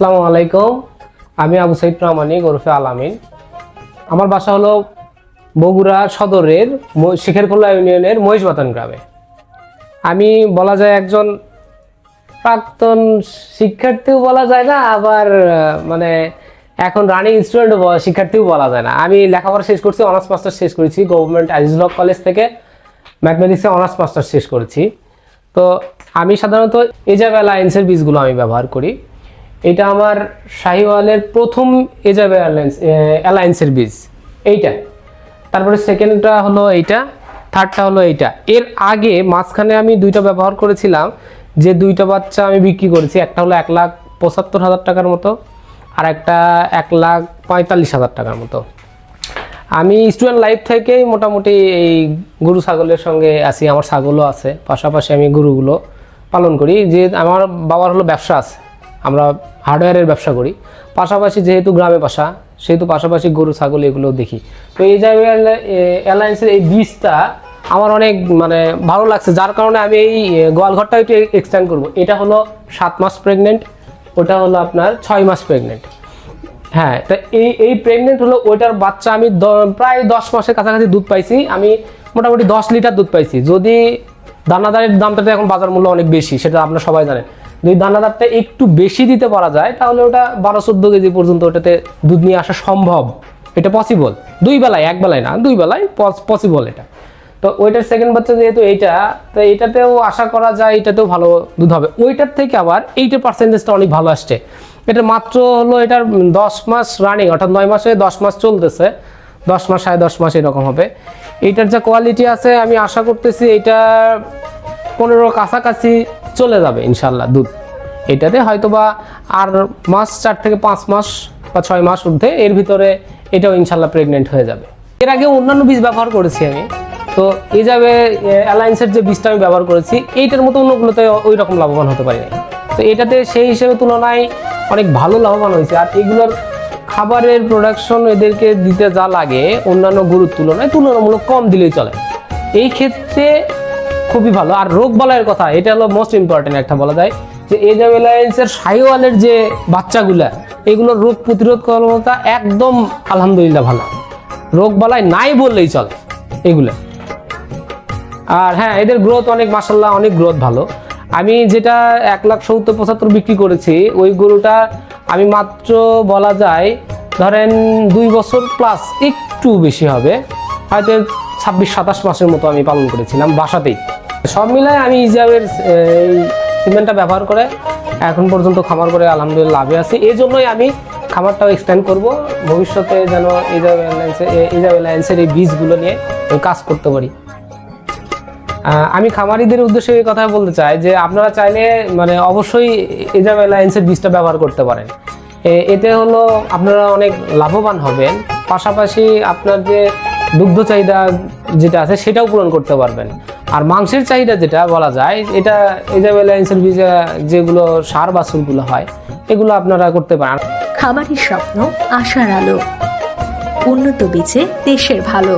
আসসালামু আলাইকুম। আমি আবু সাইদ প্রামাণিক ওরফে আলামিন আমার বাসা হলো বগুড়া সদরের শিখেরখোলা ইউনিয়নের মহিষবাতন গ্রামে। আমি বলা যায় একজন প্রাক্তন শিক্ষার্থীও বলা যায় না, আবার মানে এখন রানিং স্টুডেন্ট শিক্ষার্থীও বলা যায় না। আমি লেখাপড়া শেষ করছি অনার্স মাস্টার শেষ করেছি গভর্নমেন্ট আজিজুল কলেজ থেকে ম্যাথমেটিক্সে অনার্স মাস্টার শেষ করেছি। তো আমি সাধারণত এজাব অ্যালায়েন্সের বীজগুলো আমি ব্যবহার করি। এটা আমার শাহিওয়ালের প্রথম এজাব অ্যালায়েন্স অ্যালায়েন্সের বীজ। এইটা। তারপরে সেকেন্ডটা হলো এইটা, থার্ডটা হলো এইটা। এর আগে মাঝখানে আমি দুইটা ব্যবহার করেছিলাম, যে দুইটা বাচ্চা আমি বিক্রি করেছি। একটা হলো এক লাখ পঁচাত্তর হাজার টাকার মতো, আর একটা এক লাখ পঁয়তাল্লিশ হাজার টাকার মতো। আমি স্টুডেন্ট লাইফ থেকেই মোটামুটি এই গরু ছাগলের সঙ্গে আছি, আমার ছাগলও আছে। পাশাপাশি আমি গরুগুলো পালন করি। যে আমার বাবার হলো ব্যবসা আছে। আমরা হার্ডওয়্যারের ব্যবসা করি। পাশাপাশি যেহেতু গ্রামে বাসা, সেহেতু পাশাপাশি গরু, ছাগল এগুলো দেখি। তো এই জায়গায় অ্যালায়েন্সের এই বীজটা আমার অনেক মানে ভালো লাগছে। যার কারণে আমি এই গোয়ালঘরটা একটু এক্সটেন্ড করব। এটা হলো সাত মাস প্রেগনেন্ট ওটা হলো আপনার ছয় মাস প্রেগনেন্ট হ্যাঁ তা এই এই প্রেগনেন্ট হলো ওইটার বাচ্চা আমি প্রায় দশ মাসের কাছাকাছি দুধ পাইছি। আমি মোটামুটি দশ লিটার দুধ পাইছি। যদি দানাদারের দামটা তো এখন বাজার মূল্য অনেক বেশি, সেটা আপনারা সবাই জানেন। যদি দানা দানাদারটা একটু বেশি দিতে পারা যায়, তাহলে ওটা বারো চোদ্দ কেজি পর্যন্ত ওটাতে দুধ নিয়ে আসা সম্ভব। এটা পসিবল দুই বেলায়, এক বেলায় না, দুই বেলায় পসিবল এটা। তো ওইটার সেকেন্ড বাচ্চা যেহেতু এইটা, তো এটাতেও আশা করা যায় এটাতেও ভালো দুধ হবে। ওইটার থেকে আবার এইটার পার্সেন্টেজটা অনেক ভালো আসছে। এটা মাত্র হলো এটার দশ মাস রানিং অর্থাৎ নয় মাসে দশ মাস চলতেছে। দশ মাস, সাড়ে দশ মাস এরকম হবে। এইটার যা কোয়ালিটি আছে, আমি আশা করতেছি এটা পনেরো কাছাকাছি চলে যাবে ইনশাল্লাহ দুধ। এটাতে হয়তোবা আর মাস, চার থেকে পাঁচ মাস বা ছয় মাস ঊর্ধ্বে এর ভিতরে এটাও ইনশাল্লাহ প্রেগনেন্ট হয়ে যাবে। এর আগে অন্যান্য বীজ ব্যবহার করেছি আমি। তো এই যাবে অ্যালায়েন্সের যে বীজটা আমি ব্যবহার করেছি, এইটার মতো অন্যগুলোতে ওই রকম লাভবান হতে পারি নাই। তো এটাতে সেই হিসেবে তুলনায় অনেক ভালো লাভবান হয়েছে। আর এগুলোর খাবারের প্রোডাকশন এদেরকে দিতে যা লাগে অন্যান্য গরুর তুলনায় তুলনামূলক কম দিলেই চলে। এই ক্ষেত্রে খুবই ভালো। আর রোগ বালাইয়ের কথা, এটা হলো মোস্ট ইম্পর্টেন্ট একটা বলা যায়, যে এজাব অ্যালায়েন্সের সাইওয়ালের যে বাচ্চাগুলা, এগুলোর রোগ প্রতিরোধ ক্ষমতা একদম আলহামদুলিল্লাহ ভালো। রোগ বালাই নাই বললেই চলে এগুলো। আর হ্যাঁ এদের গ্রোথ অনেক মাসাল্লাহ অনেক গ্রোথ ভালো। আমি যেটা এক লাখ সত্তর পঁচাত্তর বিক্রি করেছি, ওই গরুটা আমি মাত্র বলা যায়, ধরেন দুই বছর প্লাস একটু বেশি হবে। হয়তো ছাব্বিশ সাতাশ মাসের মতো আমি পালন করেছিলাম বাসাতেই। সব মিলায় আমি ইজাবের এই সিমেন্টটা ব্যবহার করে এখন পর্যন্ত খামার করে আলহামদুলিল্লাহ লাভে আছি। এই জন্যই আমি খামারটাও এক্সটেন্ড করব। ভবিষ্যতে যেন ইজাব এয়ারলাইন্সের ইজাব এয়ারলাইন্সের এই বীজগুলো নিয়ে আমি কাজ করতে পারি। আমি খামারিদের উদ্দেশ্যে এই কথা বলতে চাই যে আপনারা চাইলে মানে অবশ্যই এজাব অ্যালায়েন্সের বীজটা ব্যবহার করতে পারেন। এতে হলো আপনারা অনেক লাভবান হবেন। পাশাপাশি আপনার যে দুগ্ধ চাহিদা যেটা আছে সেটাও পূরণ করতে পারবেন। আর মাংসের চাহিদা যেটা বলা যায়, এটা এজাব অ্যালায়েন্সের ভিজা যেগুলো সার বাছুরগুলো হয়, এগুলো আপনারা করতে পারেন। খাবারের স্বপ্ন, আশার আলো। উন্নত বীজে দেশের ভালো।